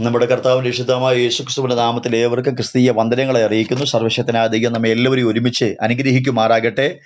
നമ്മുടെ കർത്താവിന്റെ ഇഷ്ടമായ യേശുക്രിസ്തുവിന്റെ നാമത്തിൽ ഏവർക്കും ക്രിസ്തീയ വന്ദനങ്ങളെ അറിയിക്കുന്നു. സർവശക്തനായ ദൈവം നമ്മെ എല്ലാവരെയും ഒരുമിച്ച് അനുഗ്രഹിക്കുമാറാകട്ടെ.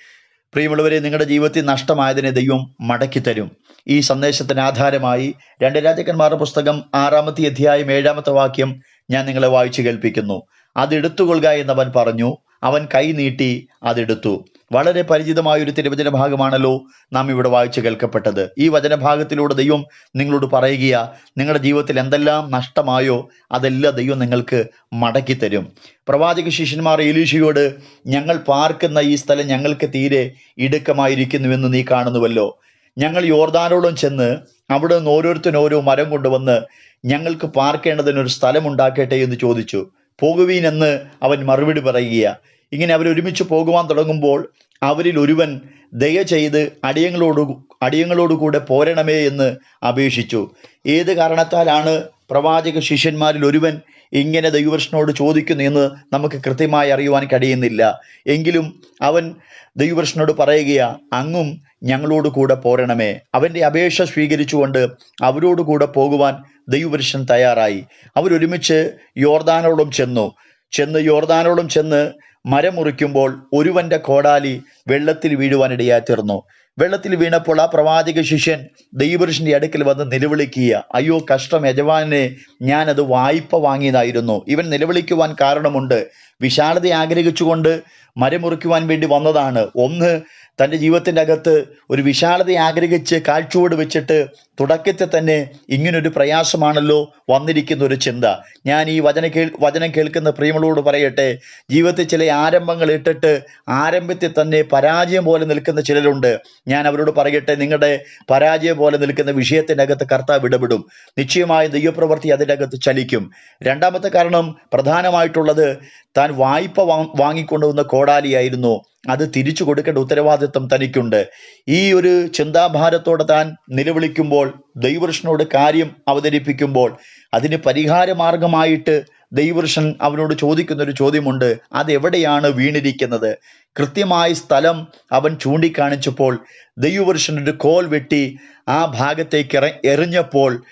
പ്രിയമുള്ളവരെ നിങ്ങളുടെ ജീവിതത്തിൽ നഷ്ടമായതിനെ ദൈവം മടക്കി തരും. ഈ സന്ദേശത്തിന് ആധാരമായി രണ്ട് രാജാക്കന്മാരുടെ പുസ്തകം ആറാമത്തെ അധ്യായം ഏഴാമത്തെ വാക്യം ഞാൻ നിങ്ങളെ വായിച്ചു കേൾപ്പിക്കുന്നു. അതെടുത്തുകൊള്ളുക എന്നവൻ പറഞ്ഞു അവൻ കൈ നീട്ടി അതെടുത്തു വളരെ പരിചിതമായ ഒരു തിരുവചന ഭാഗമാണല്ലോ നാം ഇവിടെ വായിച്ചു കേൾക്കപ്പെട്ടത്. ഈ വചനഭാഗത്തിലൂടെ ദൈവം നിങ്ങളോട് പറയുക നിങ്ങളുടെ ജീവിതത്തിൽ എന്തെല്ലാം നഷ്ടമായോ അതെല്ലാം ദൈവം നിങ്ങൾക്ക് മടക്കി തരും. പ്രവാചക ശിഷ്യന്മാർ എലീഷയോട് ഞങ്ങൾ പാർക്കുന്ന ഈ സ്ഥലം ഞങ്ങൾക്ക് തീരെ ഇടുക്കമായിരിക്കുന്നുവെന്ന് നീ കാണുന്നുവല്ലോ. ഞങ്ങൾ യോർദാനോളം ചെന്ന് അവിടെ നിന്ന് ഓരോരുത്തരും ഓരോ മരം കൊണ്ടുവന്ന് ഞങ്ങൾക്ക് പാർക്കേണ്ടതിനൊരു സ്ഥലം ഉണ്ടാക്കട്ടെ എന്ന് ചോദിച്ചു. പോകുവീൻ എന്ന് അവൻ മറുപടി പറയുക ഇങ്ങനെ അവരൊരുമിച്ച് പോകുവാൻ തുടങ്ങുമ്പോൾ അവരിൽ ഒരുവൻ ദയ ചെയ്ത് അടിയങ്ങളോട് അടിയങ്ങളോടുകൂടെ പോരണമേ എന്ന് അപേക്ഷിച്ചു. ഏത് കാരണത്താലാണ് പ്രവാചക ശിഷ്യന്മാരിൽ ഒരുവൻ ഇങ്ങനെ ദൈവകൃഷ്ണനോട് ചോദിക്കുന്നു എന്ന് നമുക്ക് കൃത്യമായി അറിയുവാൻ കഴിയുന്നില്ല. എങ്കിലും അവൻ ദൈവകൃഷ്ണനോട് പറയുകയാ അങ്ങും ഞങ്ങളോട് കൂടെ പോരണമേ. അവന്റെ അപേക്ഷ സ്വീകരിച്ചുകൊണ്ട് അവരോട് കൂടെ പോകുവാൻ ദൈവപുരുഷൻ തയ്യാറായി. അവരൊരുമിച്ച് യോർദാനോളം ചെന്നു. ചെന്ന് യോർദാനോളം ചെന്ന് മരം മുറിക്കുമ്പോൾ ഒരുവന്റെ കോടാലി വെള്ളത്തിൽ വീഴുവാനിടയായി തീർന്നു വെള്ളത്തിൽ വീണപ്പോൾ ആ പ്രവാചക ശിഷ്യൻ ദൈവപുരുഷന്റെ അടുക്കൽ വന്ന് നിലവിളിക്കുക അയ്യോ കഷ്ടം. യജമാനെ ഞാനത് വായ്പ വാങ്ങിയതായിരുന്നു. ഇവൻ നിലവിളിക്കുവാൻ കാരണമുണ്ട്. വിശാലത ആഗ്രഹിച്ചുകൊണ്ട് മരമുറിക്കുവാൻ വേണ്ടി വന്നതാണ്. ഒന്ന് തന്റെ ജീവിതത്തിന്റെ അകത്ത് ഒരു വിശാലത ആഗ്രഹിച്ച് കാഴ്ചയോട് വെച്ചിട്ട് തുടക്കത്തിൽ തന്നെ ഇങ്ങനൊരു പ്രയാസമാണല്ലോ വന്നിരിക്കുന്ന ഒരു ചിന്ത. ഞാൻ ഈ വചന കേൾ വചനം കേൾക്കുന്ന പ്രിയമളോട് പറയട്ടെ ജീവിതത്തിൽ ചില ആരംഭങ്ങൾ ഇട്ടിട്ട് ആരംഭത്തിൽ തന്നെ പരാജയം പോലെ നിൽക്കുന്ന ചിലരുണ്ട്. ഞാൻ അവരോട് പറയട്ടെ നിങ്ങളുടെ പരാജയം പോലെ നിൽക്കുന്ന വിഷയത്തിന്റെ അകത്ത് കർത്താവ് ഇടപെടും. നിശ്ചയമായ ദൈവപ്രവൃത്തി അതിന്റെ അകത്ത് ചലിക്കും. രണ്ടാമത്തെ കാരണം പ്രധാനമായിട്ടുള്ളത് താൻ വായ്പ വാ- വാങ്ങിക്കൊണ്ടുവന്ന കോടാലിയായിരുന്നു. അത് തിരിച്ചു കൊടുക്കേണ്ട ഉത്തരവാദിത്വം തനിക്കുണ്ട്. ഈ ഒരു ചിന്താഭാരത്തോടെ താൻ നിലവിളിക്കുമ്പോൾ ദൈവകൃഷ്ണനോട് കാര്യം അവതരിപ്പിക്കുമ്പോൾ അതിന് പരിഹാര മാർഗമായിട്ട് ദൈവകൃഷ്ണൻ അവനോട് ചോദിക്കുന്ന ഒരു ചോദ്യമുണ്ട്. അതെവിടെയാണ് വീണിരിക്കുന്നത്? കൃത്യമായ സ്ഥലം അവൻ ചൂണ്ടിക്കാണിച്ചപ്പോൾ ദൈവപുരുഷൻ ഒരു കോൽ വെട്ടി ആ ഭാഗത്തേക്ക് എറ എറിഞ്ഞപ്പോൾ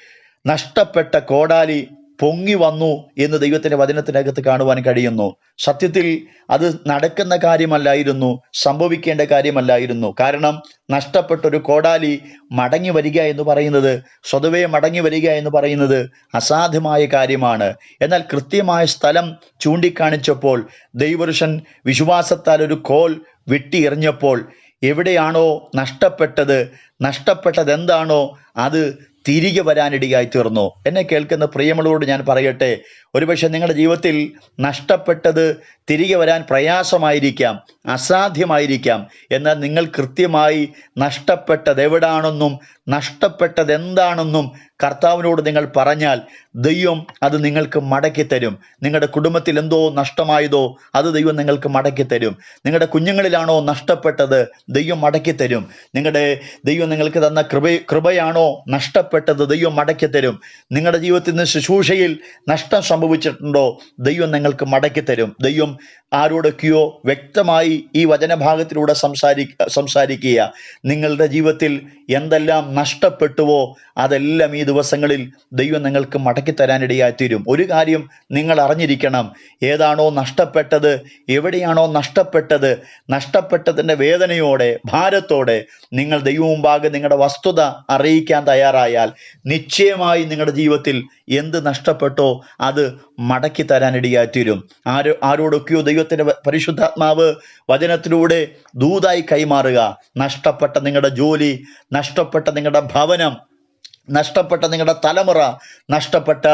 നഷ്ടപ്പെട്ട കോടാലി പൊങ്ങി വന്നു എന്ന് ദൈവത്തിന്റെ വചനത്തിനകത്ത് കാണുവാൻ കഴിയുന്നു. സത്യത്തിൽ അത് നടക്കുന്ന കാര്യമല്ലായിരുന്നു സംഭവിക്കേണ്ട കാര്യമല്ലായിരുന്നു. കാരണം നഷ്ടപ്പെട്ട ഒരു കോടാലി മടങ്ങി വരിക എന്ന് പറയുന്നത് സ്വതവേ മടങ്ങി വരിക എന്ന് പറയുന്നത് അസാധ്യമായ കാര്യമാണ്. എന്നാൽ കൃത്യമായ സ്ഥലം ചൂണ്ടിക്കാണിച്ചപ്പോൾ ദൈവപുരുഷൻ വിശ്വാസത്താൽ ഒരു കോൽ വെട്ടി എറിഞ്ഞപ്പോൾ എവിടെയാണോ നഷ്ടപ്പെട്ടത് നഷ്ടപ്പെട്ടത് എന്താണോ അത് തിരികെ വരാനിടയായി തീർന്നു. എന്നെ കേൾക്കുന്ന പ്രിയമുള്ളവരോട് ഞാൻ പറയട്ടെ ഒരുപക്ഷെ നിങ്ങളുടെ ജീവിതത്തിൽ നഷ്ടപ്പെട്ടത് തിരികെ വരാൻ പ്രയാസമായിരിക്കാം അസാധ്യമായിരിക്കാം. എന്നാൽ നിങ്ങൾ കൃത്യമായി നഷ്ടപ്പെട്ടത് എവിടാണെന്നും നഷ്ടപ്പെട്ടത് എന്താണെന്നും കർത്താവിനോട് നിങ്ങൾ പറഞ്ഞാൽ ദൈവം അത് നിങ്ങൾക്ക് മടക്കി തരും. നിങ്ങളുടെ കുടുംബത്തിൽ എന്തോ നഷ്ടമായതോ അത് ദൈവം നിങ്ങൾക്ക് മടക്കി തരും. നിങ്ങളുടെ കുഞ്ഞുങ്ങളിലാണോ നഷ്ടപ്പെട്ടത് ദൈവം മടക്കി തരും. നിങ്ങളുടെ ദൈവം നിങ്ങൾക്ക് തന്ന കൃപ കൃപയാണോ നഷ്ടപ്പെട്ടത് ദൈവം മടക്കി തരും. നിങ്ങളുടെ ജീവിതത്തിൽ നിന്ന് ശുശ്രൂഷയിൽ നഷ്ടം സംഭവിച്ചിട്ടുണ്ടോ ദൈവം നിങ്ങൾക്ക് മടക്കി തരും. ദൈവം ആരോടൊക്കെയോ വ്യക്തമായി ഈ വചനഭാഗത്തിലൂടെ സംസാരി സംസാരിക്കുക. നിങ്ങളുടെ ജീവിതത്തിൽ എന്തെല്ലാം നഷ്ടപ്പെട്ടുവോ അതെല്ലാം ഈ ദിവസങ്ങളിൽ ദൈവം നിങ്ങൾക്ക് മടക്കി തരാനിടയായി തീരും ഒരു കാര്യം നിങ്ങൾ അറിഞ്ഞിരിക്കണം. ഏതാണോ നഷ്ടപ്പെട്ടത് എവിടെയാണോ നഷ്ടപ്പെട്ടത് നഷ്ടപ്പെട്ടതിന്റെ വേദനയോടെ ഭാരത്തോടെ നിങ്ങൾ ദൈവമുമ്പാകെ നിങ്ങളുടെ വസ്തുത അറിയിക്കാൻ തയ്യാറായാൽ നിശ്ചയമായി നിങ്ങളുടെ ജീവിതത്തിൽ എന്ത് നഷ്ടപ്പെട്ടോ അത് മടക്കി തരാനിടയായി തീരും ആരോ ആരോടൊക്കെയോ ദൈവത്തിന്റെ പരിശുദ്ധാത്മാവ് വചനത്തിലൂടെ ദൂതായി കൈമാറുക. നഷ്ടപ്പെട്ട നിങ്ങളുടെ ജോലി നഷ്ടപ്പെട്ട നിങ്ങളുടെ ഭവനം നഷ്ടപ്പെട്ട നിങ്ങളുടെ തലമുറ നഷ്ടപ്പെട്ട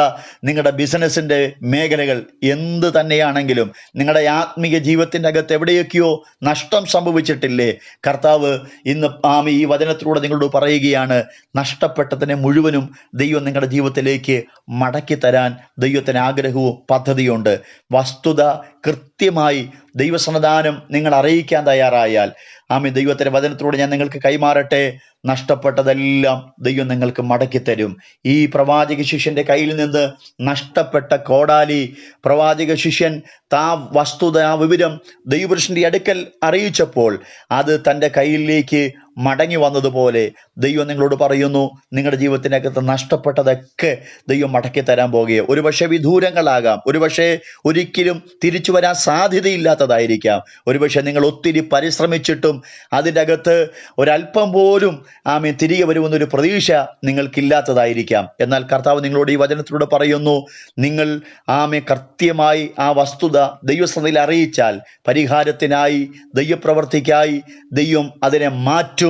നിങ്ങളുടെ ബിസിനസ്സിന്റെ മേഖലകൾ എന്ത് തന്നെയാണെങ്കിലും നിങ്ങളുടെ ആത്മീയ ജീവിതത്തിന്റെ അകത്ത് എവിടെയൊക്കെയോ നഷ്ടം സംഭവിച്ചിട്ടില്ലേ? കർത്താവ് ഇന്ന് ആമി ഈ വചനത്തിലൂടെ നിങ്ങളോട് പറയുകയാണ് നഷ്ടപ്പെട്ടതിനെ മുഴുവനും ദൈവം നിങ്ങളുടെ ജീവിതത്തിലേക്ക് മടക്കി തരാൻ ദൈവത്തിന് ആഗ്രഹവും പദ്ധതിയുണ്ട് വസ്തുത കൃത്യമായി ദൈവസന്നിധാനം നിങ്ങൾ അറിയിക്കാൻ തയ്യാറായാൽ ആമി ദൈവത്തിന്റെ വചനത്തിലൂടെ ഞാൻ നിങ്ങൾക്ക് കൈമാറട്ടെ. നഷ്ടപ്പെട്ടതെല്ലാം ദൈവം നിങ്ങൾക്ക് മടക്കി തരും. ഈ പ്രവാചക ശിഷ്യന്റെ കയ്യിൽ നിന്ന് നഷ്ടപ്പെട്ട കോടാലി പ്രവാചക ശിഷ്യൻ താ വസ്തുത ആ വിവരം ദൈവപുരുഷന്റെ അടുക്കൽ അറിയിച്ചപ്പോൾ അത് തന്റെ കയ്യിലേക്ക് മടങ്ങി വന്നതുപോലെ ദൈവം നിങ്ങളോട് പറയുന്നു നിങ്ങളുടെ ജീവിതത്തിനകത്ത് നഷ്ടപ്പെട്ടതൊക്കെ ദൈവം മടക്കി തരാൻ പോകുകയോ. ഒരുപക്ഷെ വിദൂരങ്ങളാകാം ഒരുപക്ഷെ ഒരിക്കലും തിരിച്ചു വരാൻ സാധ്യതയില്ലാത്തതായിരിക്കാം. ഒരുപക്ഷെ നിങ്ങൾ ഒത്തിരി പരിശ്രമിച്ചിട്ടും അതിന്റെ അകത്ത് ഒരല്പം പോലും ആമേ തിരികെ വരുമെന്നൊരു പ്രതീക്ഷ നിങ്ങൾക്കില്ലാത്തതായിരിക്കാം. എന്നാൽ കർത്താവ് നിങ്ങളോട് ഈ വചനത്തിലൂടെ പറയുന്നു നിങ്ങൾ ആമെ കൃത്യമായി ആ വസ്തുത ദൈവസഭയിൽ അറിയിച്ചാൽ പരിഹാരത്തിനായി ദൈവപ്രവർത്തിക്കായി ദൈവം അതിനെ മാറ്റും.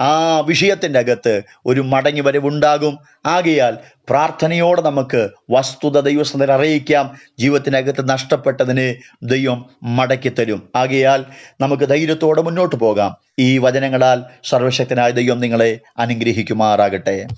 ആ വിഷയത്തിന്റെ അകത്ത് ഒരു മടങ്ങി വരവുണ്ടാകും. ആകയാൽ പ്രാർത്ഥനയോടെ നമുക്ക് വസ്തുത ദൈവസ്ഥനെ അറിയിക്കാം. ജീവിതത്തിനകത്ത് നഷ്ടപ്പെട്ടതിന് ദൈവം മടക്കിത്തരും ആകയാൽ നമുക്ക് ധൈര്യത്തോടെ മുന്നോട്ട് പോകാം. ഈ വചനങ്ങളാൽ സർവശക്തനായ ദൈവം നിങ്ങളെ അനുഗ്രഹിക്കുമാറാകട്ടെ.